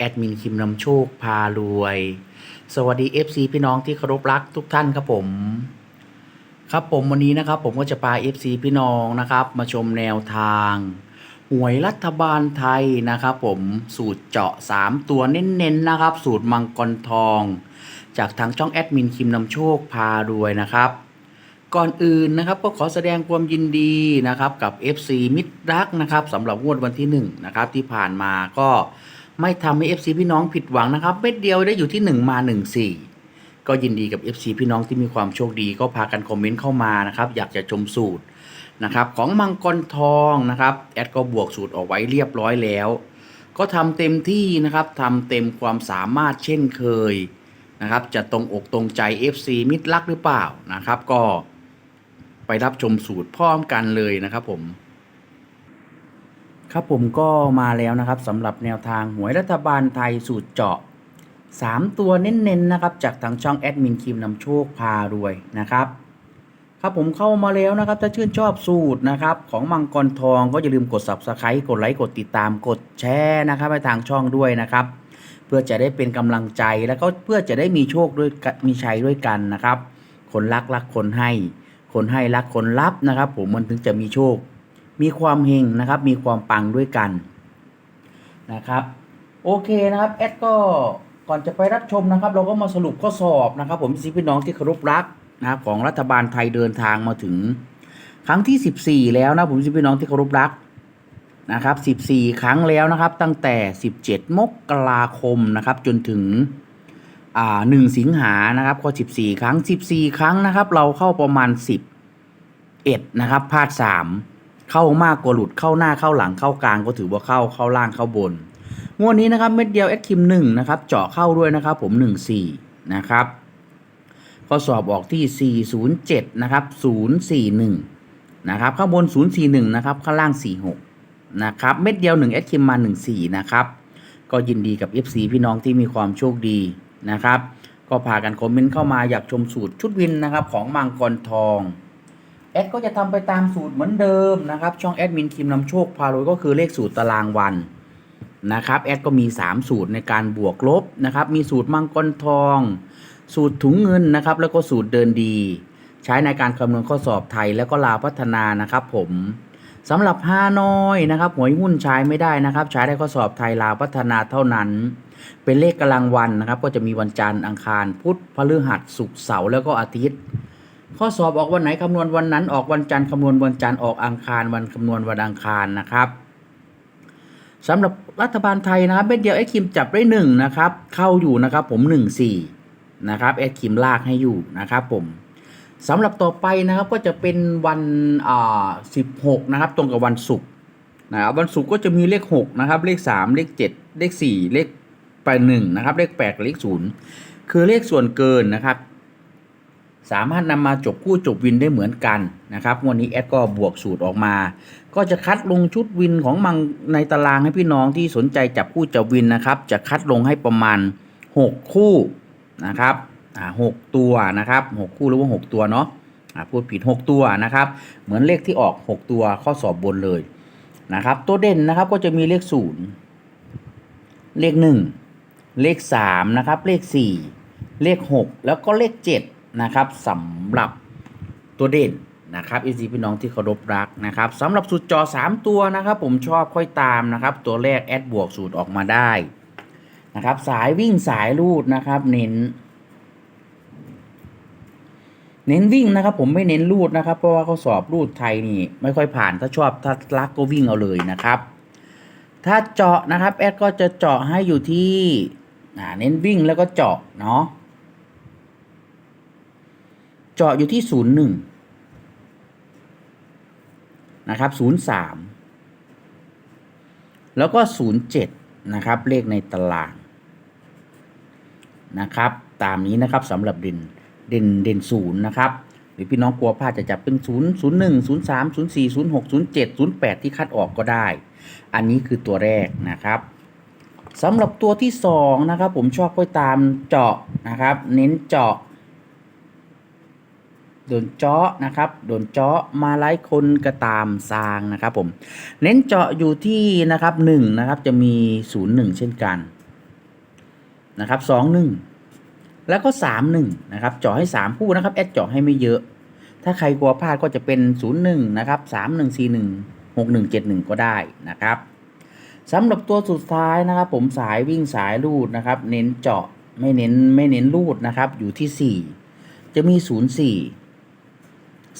แอดมินคิมนำโชคพารวย สวัสดี FC พี่น้องที่เคารพรักทุกท่านครับผม ครับผมวันนี้นะครับผมก็จะพา FC พี่น้องนะครับ มาชมแนวทางหวยรัฐบาลไทยนะครับผมสูตรเจาะ 3 ตัวเน้นๆนะครับ สูตรมังกรทอง จากทางช่องแอดมินคิมนำโชคพารวยนะครับก่อนอื่นนะครับก็ขอแสดงความยินดีนะครับกับ FC มิตรรักนะครับสำหรับงวดวันที่1นะครับที่ผ่านมาก็ ไม่ทำให้ FC พี่น้องผิดหวังนะครับเม็ดเดียวได้อยู่ที่ 1 มา 14 ก็ยินดีกับ FC พี่น้องที่มีความโชคดีก็พากันคอมเมนต์เข้ามานะครับ อยากจะชมสูตรนะครับของมังกรทองนะครับแอดก็บวกสูตรออกไว้เรียบร้อยแล้ว ก็ทำเต็มที่นะครับทำเต็มความสามารถเช่นเคยนะครับจะตรงอกตรงใจ FC มิตรรักหรือเปล่านะครับ ก็ไปรับชมสูตรพร้อมกันเลยนะครับผม ครับผมก็มาแล้วนะครับสำหรับแนวทางหวยรัฐบาลไทยสูตรเจาะ 3 ตัวเน้นๆนะครับ จากทางช่องแอดมินคิมนำโชคพารวยนะครับ ครับผมเข้ามาแล้วนะครับ ถ้าชื่นชอบสูตรนะครับ ของมังกรทองก็อย่าลืมกด subscribe กดไลค์กดติดตามกดแชร์นะครับให้ทางช่องด้วยนะครับ เพื่อจะได้เป็นกำลังใจแล้วก็เพื่อจะได้มีโชคด้วยมีชัยด้วยกันนะครับ คนรักรักคนให้ คนให้รักคนรับนะครับ ผมมันถึงจะมีโชค มีความเฮงนะครับ มีความปังด้วยกันนะครับ โอเคนะครับแอดก็ก่อนจะไปรับชมนะครับ เราก็มาสรุปข้อสอบนะครับ ผมสิพี่น้องที่เคารพรักนะครับของรัฐบาลไทยเดินทางมาถึง ครั้งที่ 14 แล้วนะผมสิพี่น้องที่เคารพรักนะครับ 14 ครั้งแล้วนะครับ ตั้งแต่ 17 มกราคมนะครับ จนถึงอ่าหนึ่งสิงหานะครับก็สิบสี่ครั้งสิบสี่ครั้งนะครับ เราเข้าประมาณสิบเอ็ดนะครับพลาดสาม เข้ามากกว่าหลุดเข้าหน้าเข้าหลังเข้ากลางก็ถือว่าเข้าเข้าล่างเข้าบน งวดนี้นะครับเม็ดเดียวแอดคิมหนึ่งนะครับเจาะเข้าด้วยนะครับผมหนึ่งสี่นะครับข้อสอบออกที่สี่ศูนย์เจ็ดนะครับศูนย์สี่หนึ่งนะครับ ข้างบนศูนย์สี่หนึ่งนะครับ ข้างล่างสี่หกนะครับ เม็ดเดียวหนึ่งแอดคิมมาหนึ่งสี่นะครับ ก็ยินดีกับ FC พี่น้องที่มีความโชคดีนะครับ ก็พากันคอมเมนต์เข้ามาอยากชมสูตรชุดวินนะครับของมังกรทอง แอดก็จะทำไปตามสูตรเหมือนเดิมนะครับ ช่องแอดมินคิมนำโชคพารวยก็คือเลขสูตรตารางวันนะครับแอดก็มี 3 สูตรในการบวกลบนะครับ มีสูตรมังกรทอง สูตรถุงเงินนะครับ แล้วก็สูตรเดินดี ใช้ในการคำนวณข้อสอบไทยแล้วก็ลาวพัฒนานะครับ ผมสำหรับฮานอยนะครับหวยหุ้นใช้ไม่ได้นะครับ ใช้ได้ข้อสอบไทยลาวพัฒนาเท่านั้น เป็นเลขกำลังวันนะครับ ก็จะมีวันจันทร์อังคาร พุธพฤหัสศุกร์เสาร์แล้วก็อาทิตย์ ข้อสอบออกวันไหนคำนวณวันนั้นออกวันจันทร์คำนวณวันจันทร์ออกอังคารวันคำนวณวันอังคารนะครับสำหรับรัฐบาลไทยนะครับเม็ดเดียวไอ้คิมจับได้หนึ่งนะครับเข้าอยู่นะครับผมหนึ่งสี่นะครับไอ้คิมลากให้อยู่นะครับผมสำหรับต่อไปนะครับก็จะเป็นวันอ่าสิบหกนะครับตรงกับวันศุกร์นะครับวันศุกร์ก็จะมีเลขหกนะครับเลขสามเลขเจ็ดเลขสี่เลขไปหนึ่งนะครับเลขแปดเลขศูนย์คือเลขส่วนเกินนะครับ สามารถนำมาจบคู่จบวินได้เหมือนกันนะครับวันนี้แอดก็บวกสูตรออกมา ก็จะคัดลงชุดวินของมังในตารางให้พี่น้องที่สนใจจับคู่จับวินนะครับ จะคัดลงให้ประมาณ 6 คู่นะครับอ่าหกตัวนะครับหกคู่หรือว่า 6 ตัวเนาะอ่าพูดผิด 6 ตัวนะครับ เหมือนเลขที่ออก 6 ตัวข้อสอบบนเลยนะครับ ตัวเด่นนะครับก็จะมีเลขศูนย์เลขหนึ่งเลข3นะครับเลข 4 เลข 6 แล้วก็เลข 7 นะครับสำหรับตัวเด่นนะครับอีซีพี่น้องที่เคารพรักนะครับสำหรับสูตรจอ 3 ตัวนะครับ ผมชอบค่อยตามนะครับ ตัวแรกแอดบวกสูตรออกมาได้นะครับ สายวิ่งสายรูดนะครับเน้น เน้นวิ่งนะครับ ผมไม่เน้นรูดนะครับ เพราะว่าเขาสอบรูดไทยนี่ ไม่ค่อยผ่านถ้าชอบถ้ารักก็วิ่งเอาเลยนะครับ ถ้าเจาะนะครับ แอดก็จะเจาะให้อยู่ที่อ่าเน้นวิ่งแล้วก็เจาะเนาะ เจาะอยู่ที่ศูนย์หนึ่งนะครับศูนย์สามแล้วก็ศูนย์เจ็ดนะครับ เลขในตาราง นะครับ ตามนี้นะครับสำหรับดินเด่นเด่นศูนย์นะครับ หรือพี่น้องกลัวพลาดจะจับเป็นศูนย์ศูนย์หนึ่งศูนย์สามศูนย์สี่ศูนย์หกศูนย์เจ็ดศูนย์แปดที่คัดออกก็ได้ อันนี้คือตัวแรกนะครับสำหรับตัวที่สองนะครับ ผมชอบก็ตามเจาะนะครับ เน้นเจาะ โดนเจาะนะครับโดนเจาะมาไล่คนก็ตามซางนะครับผมเน้นเจาะอยู่ที่นะครับหนึ่งนะครับจะมีศูนย์หนึ่งเช่นกันนะครับสองหนึ่งแล้วก็สามหนึ่งนะครับเจาะให้สามคู่นะครับแอดเจาะให้ไม่เยอะ ถ้าใครกลัวพลาดก็จะเป็นศูนย์หนึ่งนะครับสามหนึ่งสี่หนึ่งหกหนึ่งเจ็ดหนึ่งก็ได้นะครับสำหรับตัวสุดท้ายนะครับ ผมสายวิ่งสายลูดนะครับ เน้นเจาะไม่เน้นไม่เน้นลูดนะครับ อยู่ที่สี่จะมีศูนย์สี่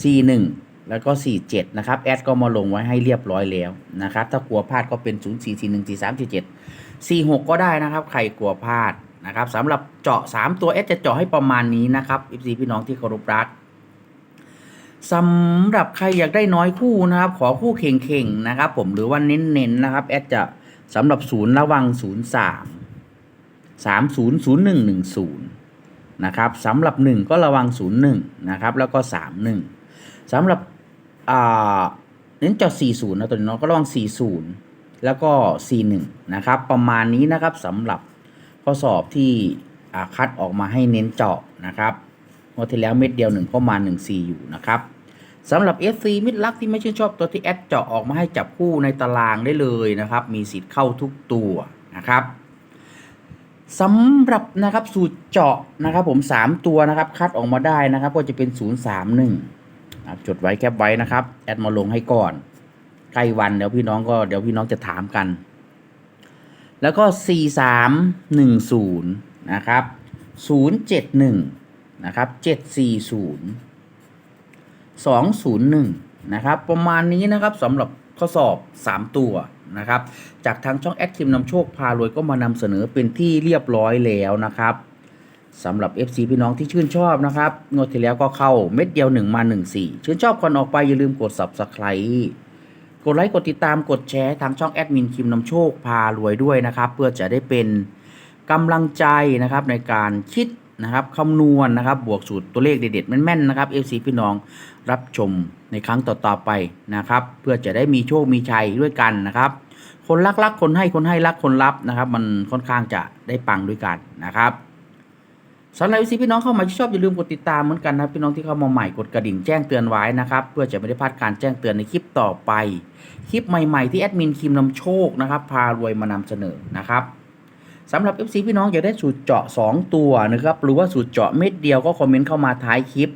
C1 แล้วก็ 47 นะครับ แอดก็มาลงไว้ให้เรียบร้อยแล้วนะครับ ถ้ากลัวพลาดก็เป็น 0 4 4 1 4 3 4 7 4 6 ก็ได้นะครับ ใครกลัวพลาดนะครับสำหรับเจาะ 3 ตัวแอดจะเจาะให้ประมาณนี้นะครับ FC พี่น้องที่เคารพรักสำหรับใครอยากได้น้อยคู่นะครับ ขอคู่เข่งๆนะครับ ผมหรือว่าเน้นๆนะครับ แอดจะสำหรับศูนย์ระวัง 03 30 0110นะครับสำหรับ 1 ก็ระวัง 01นะครับแล้วก็ 31 สำหรับอ่าเน้นเจาะ40 นะตัวนี้เนาะก็ระวัง40 แล้วก็ 41 นะครับ ประมาณนี้นะครับสำหรับข้อสอบที่คัดออกมาให้เน้นเจาะนะครับงวดที่แล้วเม็ดเดียว1ก็มา 14 อยู่นะครับสำหรับ FC มิดลักที่ไม่ชื่นชอบตัวที่แอดเจาะออกมาให้จับคู่ในตารางได้เลยนะครับ มีสิทธิ์เข้าทุกตัวนะครับสำหรับนะครับสูตรเจาะนะครับผม 3 ตัวนะครับ คัดออกมาได้นะครับ ก็จะเป็น 0 3 1 จดไว้แคปไว้นะครับ แอดมาลงให้ก่อนใกล้วันเดี๋ยวพี่น้องก็เดี๋ยวพี่น้องจะถามกัน แล้วก็ 4 3 1 0 นะครับ 0 7 1 นะครับ 7 4 0 2 0 1 นะครับ ประมาณนี้นะครับสำหรับข้อสอบ 3 ตัวนะครับ จากทางช่องแอดคิมนำโชคพารวยก็มานำเสนอเป็นที่เรียบร้อยแล้วนะครับ สำหรับ FC พี่น้องที่ชื่นชอบนะครับงวดที่แล้วก็เข้าเม็ดเดียว 1 มา 1 4 ชื่นชอบก่อนออกไปอย่าลืมกด Subscribe กดไลค์กดติดตามกดแชร์ทางช่องแอดมินคิมนำโชคพารวยด้วยนะครับ เพื่อจะได้เป็นกำลังใจนะครับในการคิดนะครับคำนวณนะครับบวกสูตรตัวเลขเด็ดๆแม่นๆนะครับ FC พี่น้องรับชมในครั้งต่อๆไปนะครับ เพื่อจะได้มีโชคมีชัยด้วยกันนะครับ คนรักรักคนให้คนให้รักคนรับนะครับ มันค่อนข้างจะได้ปังด้วยกันนะครับ สำหรับวิซีพี่น้องเข้ามาที่ชอบอย่าลืมกดติดตามเหมือนกันนะพี่น้องที่เข้ามาใหม่กดกระดิ่งแจ้งเตือนไว้นะครับเพื่อจะไม่ได้พลาดการแจ้งเตือนในคลิปต่อไป คลิปใหม่ๆที่แอดมินคิมนำโชคนะครับพารวยมานำเสนอนะครับสำหรับ FC พี่น้องอยากได้สูตรเจาะ 2 ตัวนะครับหรือว่าสูตรเจาะเม็ดเดียวก็คอมเมนต์เข้ามาท้ายคลิป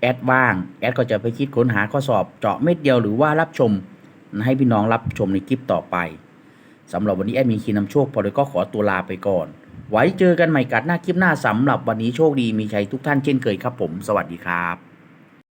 แอดว่างแอดก็จะไปคิดค้นหาข้อสอบเจาะเม็ดเดียวหรือว่ารับชม ให้พี่น้องรับชมในคลิปต่อไปสำหรับวันนี้แอดมีคีนำโชคพอเลยก็ขอตัวลาไปก่อน ไว้เจอกันใหม่กัดหน้าคลิปหน้าสำหรับวันนี้โชคดีมีชัยทุกท่านเช่นเคยครับผม สวัสดีครับ